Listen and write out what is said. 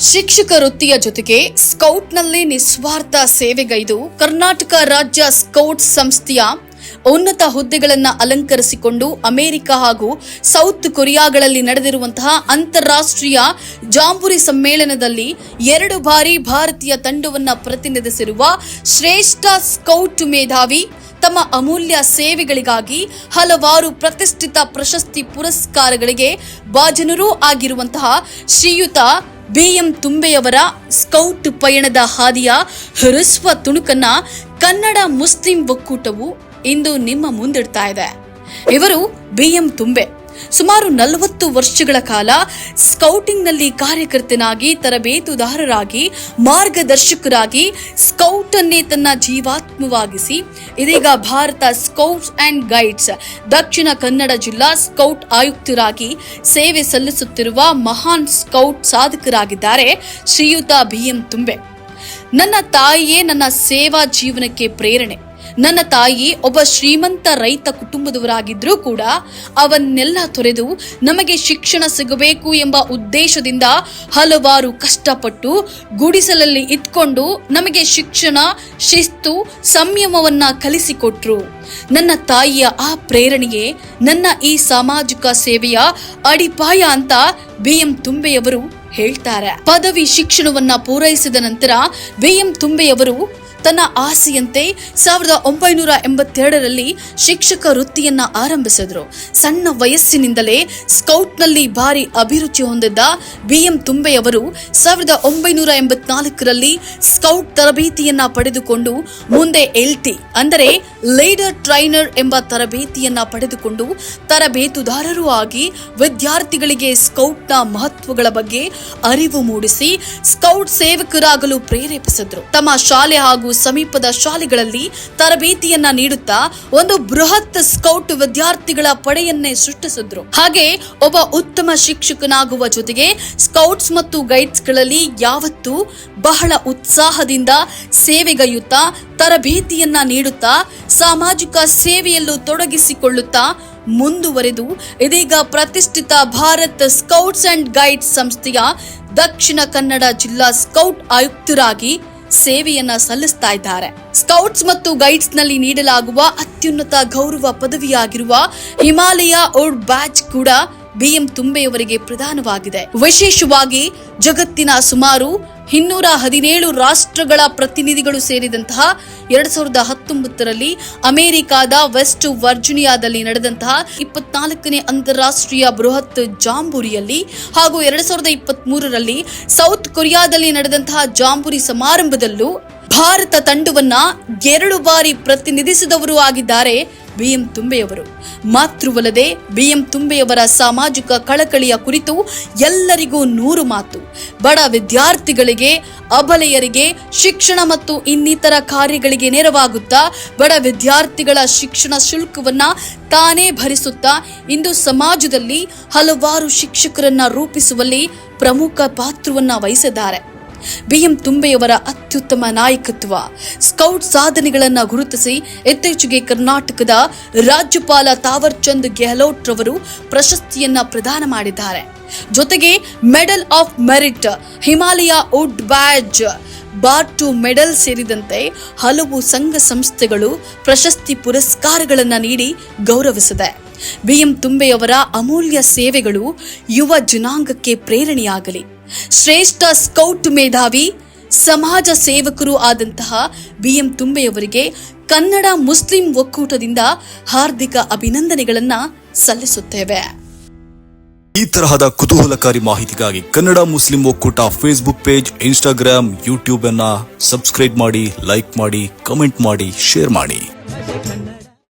ಶಿಕ್ಷಕ ವೃತ್ತಿಯ ಜೊತೆಗೆ ಸ್ಕೌಟ್ನಲ್ಲಿ ನಿಸ್ವಾರ್ಥ ಸೇವೆಗೈದು ಕರ್ನಾಟಕ ರಾಜ್ಯ ಸ್ಕೌಟ್ ಸಂಸ್ಥೆಯ ಉನ್ನತ ಹುದ್ದೆಗಳನ್ನು ಅಲಂಕರಿಸಿಕೊಂಡು ಅಮೆರಿಕ ಹಾಗೂ ಸೌತ್ ಕೊರಿಯಾಗಳಲ್ಲಿ ನಡೆದಿರುವಂತಹ ಅಂತಾರಾಷ್ಟ್ರೀಯ ಜಾಂಬುರಿ ಸಮ್ಮೇಳನದಲ್ಲಿ ಎರಡು ಬಾರಿ ಭಾರತೀಯ ತಂಡವನ್ನು ಪ್ರತಿನಿಧಿಸಿರುವ ಶ್ರೇಷ್ಠ ಸ್ಕೌಟ್ ಮೇಧಾವಿ ತಮ್ಮ ಅಮೂಲ್ಯ ಸೇವೆಗಳಿಗಾಗಿ ಹಲವಾರು ಪ್ರತಿಷ್ಠಿತ ಪ್ರಶಸ್ತಿ ಪುರಸ್ಕಾರಗಳಿಗೆ ಭಾಜನರೂ ಆಗಿರುವಂತಹ ಶ್ರೀಯುತ ಬಿಎಂ ತುಂಬೆಯವರ ಸ್ಕೌಟ್ ಪಯಣದ ಹಾದಿಯ ಹೃಸ್ವ ತುಣುಕನ್ನ ಕನ್ನಡ ಮುಸ್ಲಿಂ ಒಕ್ಕೂಟವು ಇಂದು ನಿಮ್ಮ ಮುಂದಿಡ್ತಾ ಇದೆ. ಇವರು ಬಿಎಂ ತುಂಬೆ. ಸುಮಾರು ನಲವತ್ತು ವರ್ಷಗಳ ಕಾಲ ಸ್ಕೌಟಿಂಗ್ನಲ್ಲಿ ಕಾರ್ಯಕರ್ತನಾಗಿ ತರಬೇತುದಾರರಾಗಿ, ಮಾರ್ಗದರ್ಶಕರಾಗಿ ಸ್ಕೌಟ್ ಅನ್ನೇ ತನ್ನ ಜೀವಾತ್ಮವಾಗಿಸಿ, ಇದೀಗ Bharat scouts and guides, Dakshina Kannada ಜಿಲ್ಲಾ ಸ್ಕೌಟ್ ಆಯುಕ್ತರಾಗಿ ಸೇವೆ ಸಲ್ಲಿಸುತ್ತಿರುವ ಮಹಾನ್ ಸ್ಕೌಟ್ ಸಾಧಕರಾಗಿದ್ದಾರೆ ಶ್ರೀಯುತ ಬಿಎಂ ತುಂಬೆ. ನನ್ನ ತಾಯಿಯೇ ನನ್ನ ಸೇವಾ ಜೀವನಕ್ಕೆ ಪ್ರೇರಣೆ. ನನ್ನ ತಾಯಿ ಒಬ್ಬ ಶ್ರೀಮಂತ ರೈತ ಕುಟುಂಬದವರಾಗಿದ್ರೂ ಕೂಡ ಅವನ್ನೆಲ್ಲ ತೊರೆದು ನಮಗೆ ಶಿಕ್ಷಣ ಸಿಗಬೇಕು ಎಂಬ ಉದ್ದೇಶದಿಂದ ಹಲವಾರು ಕಷ್ಟಪಟ್ಟು ಗುಡಿಸಲಲ್ಲಿ ಇಟ್ಕೊಂಡು ನಮಗೆ ಶಿಕ್ಷಣ, ಶಿಸ್ತು, ಸಂಯಮವನ್ನ ಕಲಿಸಿಕೊಟ್ರು. ನನ್ನ ತಾಯಿಯ ಆ ಪ್ರೇರಣೆಯೇ ನನ್ನ ಈ ಸಾಮಾಜಿಕ ಸೇವೆಯ ಅಡಿಪಾಯ ಅಂತ ಬಿಎಂ ತುಂಬೆಯವರು ಹೇಳ್ತಾರೆ. ಪದವಿ ಶಿಕ್ಷಣವನ್ನ ಪೂರೈಸಿದ ನಂತರ ಬಿಎಂ ತುಂಬೆಯವರು ತನ್ನ ಆಸೆಯಂತೆ ಸಾವಿರದ ಒಂಬೈನೂರ ಎಂಬತ್ತೆರಡರಲ್ಲಿ ಶಿಕ್ಷಕ ವೃತ್ತಿಯನ್ನ ಆರಂಭಿಸಿದ್ರು. ಸಣ್ಣ ವಯಸ್ಸಿನಿಂದಲೇ ಸ್ಕೌಟ್ನಲ್ಲಿ ಭಾರಿ ಅಭಿರುಚಿ ಹೊಂದಿದ್ದ ಬಿ ಎಂ ತುಂಬೆಯವರು ಸಾವಿರದ ಒಂಬೈನೂರ ಎಂಬತ್ನಾಲ್ಕರಲ್ಲಿ ಸ್ಕೌಟ್ ತರಬೇತಿಯನ್ನ ಪಡೆದುಕೊಂಡು ಮುಂದೆ ಎಲ್ಟಿ ಅಂದರೆ ಲೀಡರ್ ಟ್ರೈನರ್ ಎಂಬ ತರಬೇತಿಯನ್ನ ಪಡೆದುಕೊಂಡು ತರಬೇತುದಾರರು ಆಗಿ ವಿದ್ಯಾರ್ಥಿಗಳಿಗೆ ಸ್ಕೌಟ್ನ ಮಹತ್ವಗಳ ಬಗ್ಗೆ ಅರಿವು ಮೂಡಿಸಿ ಸ್ಕೌಟ್ ಸೇವಕರಾಗಲು ಪ್ರೇರೇಪಿಸಿದ್ರು. ತಮ್ಮ ಶಾಲೆ ಹಾಗೂ ಸಮೀಪದ ಶಾಲೆಗಳಲ್ಲಿ ತರಬೇತಿಯನ್ನ ನೀಡುತ್ತಾ ಒಂದು ಬೃಹತ್ ಸ್ಕೌಟ್ ವಿದ್ಯಾರ್ಥಿಗಳ ಪಡೆಯನ್ನೇ ಸೃಷ್ಟಿಸಿದ್ರು. ಹಾಗೆ ಒಬ್ಬ ಉತ್ತಮ ಶಿಕ್ಷಕನಾಗುವ ಜೊತೆಗೆ ಸ್ಕೌಟ್ಸ್ ಮತ್ತು ಗೈಡ್ಸ್ಗಳಲ್ಲಿ ಯಾವತ್ತೂ ಬಹಳ ಉತ್ಸಾಹದಿಂದ ಸೇವೆಗೈಯುತ್ತಾ ತರಬೇತಿಯನ್ನ ನೀಡುತ್ತಾ, ಸಾಮಾಜಿಕ ಸೇವೆಯಲ್ಲೂ ತೊಡಗಿಸಿಕೊಳ್ಳುತ್ತಾ ಮುಂದುವರೆದು ಇದೀಗ ಪ್ರತಿಷ್ಠಿತ ಭಾರತ್ ಸ್ಕೌಟ್ಸ್ ಅಂಡ್ ಗೈಡ್ಸ್ ಸಂಸ್ಥೆಯ ದಕ್ಷಿಣ ಕನ್ನಡ ಜಿಲ್ಲಾ ಸ್ಕೌಟ್ ಆಯುಕ್ತರಾಗಿ ಸೇವೆಯನ್ನ ಸಲ್ಲಿಸ್ತಾ ಇದ್ದಾರೆ. ಸ್ಕೌಟ್ಸ್ ಮತ್ತು ಗೈಡ್ಸ್ನಲ್ಲಿ ನೀಡಲಾಗುವ ಅತ್ಯುನ್ನತ ಗೌರವ ಪದವಿಯಾಗಿರುವ ಹಿಮಾಲಯ ಓಡ್ ಬ್ಯಾಚ್ ಕೂಡ ಬಿಎಂ ತುಂಬೆಯವರಿಗೆ ಪ್ರಧಾನವಾಗಿದೆ. ವಿಶೇಷವಾಗಿ ಜಗತ್ತಿನ ಸುಮಾರು ಇನ್ನೂರ ಹದಿನೇಳು ರಾಷ್ಟ್ರಗಳ ಪ್ರತಿನಿಧಿಗಳು ಸೇರಿದಂತಹ ಎರಡ್ ಸಾವಿರದ ಹತ್ತೊಂಬತ್ತರಲ್ಲಿ ಅಮೆರಿಕಾದ ವೆಸ್ಟ್ ವರ್ಜಿನಿಯಾದಲ್ಲಿ ನಡೆದಂತಹ ಇಪ್ಪತ್ನಾಲ್ಕನೇ ಅಂತಾರಾಷ್ಟ್ರೀಯ ಬೃಹತ್ ಜಾಂಬೂರಿಯಲ್ಲಿ ಹಾಗೂ ಎರಡ್ ಸಾವಿರದ ಸೌತ್ ಕೊರಿಯಾದಲ್ಲಿ ನಡೆದಂತಹ ಜಾಂಬೂರಿ ಸಮಾರಂಭದಲ್ಲೂ ಭಾರತ ತಂಡವನ್ನ ಎರಡು ಬಾರಿ ಪ್ರತಿನಿಧಿಸಿದವರು ಆಗಿದ್ದಾರೆ ಬಿಎಂ ತುಂಬೆಯವರು. ಮಾತ್ರವಲ್ಲದೆ ಬಿಎಂ ತುಂಬೆಯವರ ಸಾಮಾಜಿಕ ಕಳಕಳಿಯ ಕುರಿತು ಎಲ್ಲರಿಗೂ ನೂರು ಮಾತು. ಬಡ ವಿದ್ಯಾರ್ಥಿಗಳಿಗೆ, ಅಬಲೆಯರಿಗೆ, ಶಿಕ್ಷಣ ಮತ್ತು ಇನ್ನಿತರ ಕಾರ್ಯಗಳಿಗೆ ನೆರವಾಗುತ್ತಾ ಬಡ ವಿದ್ಯಾರ್ಥಿಗಳ ಶಿಕ್ಷಣ ಶುಲ್ಕವನ್ನ ತಾನೇ ಭರಿಸುತ್ತಾ ಇಂದು ಸಮಾಜದಲ್ಲಿ ಹಲವಾರು ಶಿಕ್ಷಕರನ್ನ ರೂಪಿಸುವಲ್ಲಿ ಪ್ರಮುಖ ಪಾತ್ರವನ್ನ ವಹಿಸಿದ್ದಾರೆ. ಬಿಎಂ ತುಂಬೆಯವರ ಅತ್ಯುತ್ತಮ ನಾಯಕತ್ವ. ಸ್ಕೌಟ್ ಸಾಧನೆಗಳನ್ನು ಗುರುತಿಸಿ ಇತ್ತೀಚೆಗೆ ಕರ್ನಾಟಕದ ರಾಜ್ಯಪಾಲ ತಾವರ್ ಚಂದ್ ಗೆಹ್ಲೋಟ್ ರವರು ಪ್ರಶಸ್ತಿಯನ್ನ ಪ್ರದಾನ ಮಾಡಿದ್ದಾರೆ. ಜೊತೆಗೆ medal of merit, Himalaya wood badge bar to medal ಸೇರಿದಂತೆ ಹಲವು ಸಂಘ ಸಂಸ್ಥೆಗಳು ಪ್ರಶಸ್ತಿ ಪುರಸ್ಕಾರಗಳನ್ನು ನೀಡಿ ಗೌರವಿಸಿದೆ. ಬಿಎಂ ತುಂಬೆಯವರ ಅಮೂಲ್ಯ ಸೇವೆಗಳು ಯುವ ಜನಾಂಗಕ್ಕೆ ಪ್ರೇರಣೆಯಾಗಲಿ. ಶ್ರೇಷ್ಠ ಸ್ಕೌಟ್ ಮೇಧಾವಿ, ಸಮಾಜ ಸೇವಕರು ಆದಂತಹ ಬಿ ಎಂ ತುಂಬೆಯವರಿಗೆ ಕನ್ನಡ ಮುಸ್ಲಿಂ ಒಕ್ಕೂಟದಿಂದ ಹಾರ್ದಿಕ ಅಭಿನಂದನೆಗಳನ್ನು ಸಲ್ಲಿಸುತ್ತೇವೆ. ಈ ತರಹದ ಕುತೂಹಲಕಾರಿ ಮಾಹಿತಿಗಾಗಿ ಕನ್ನಡ ಮುಸ್ಲಿಂ ಒಕ್ಕೂಟ ಫೇಸ್ಬುಕ್ ಪೇಜ್ ಇನ್ಸ್ಟಾಗ್ರಾಮ್ ಯೂಟ್ಯೂಬ್ ಅನ್ನ ಸಬ್ಸ್ಕ್ರೈಬ್ ಮಾಡಿ ಲೈಕ್ ಮಾಡಿ ಕಮೆಂಟ್ ಮಾಡಿ ಶೇರ್ ಮಾಡಿ.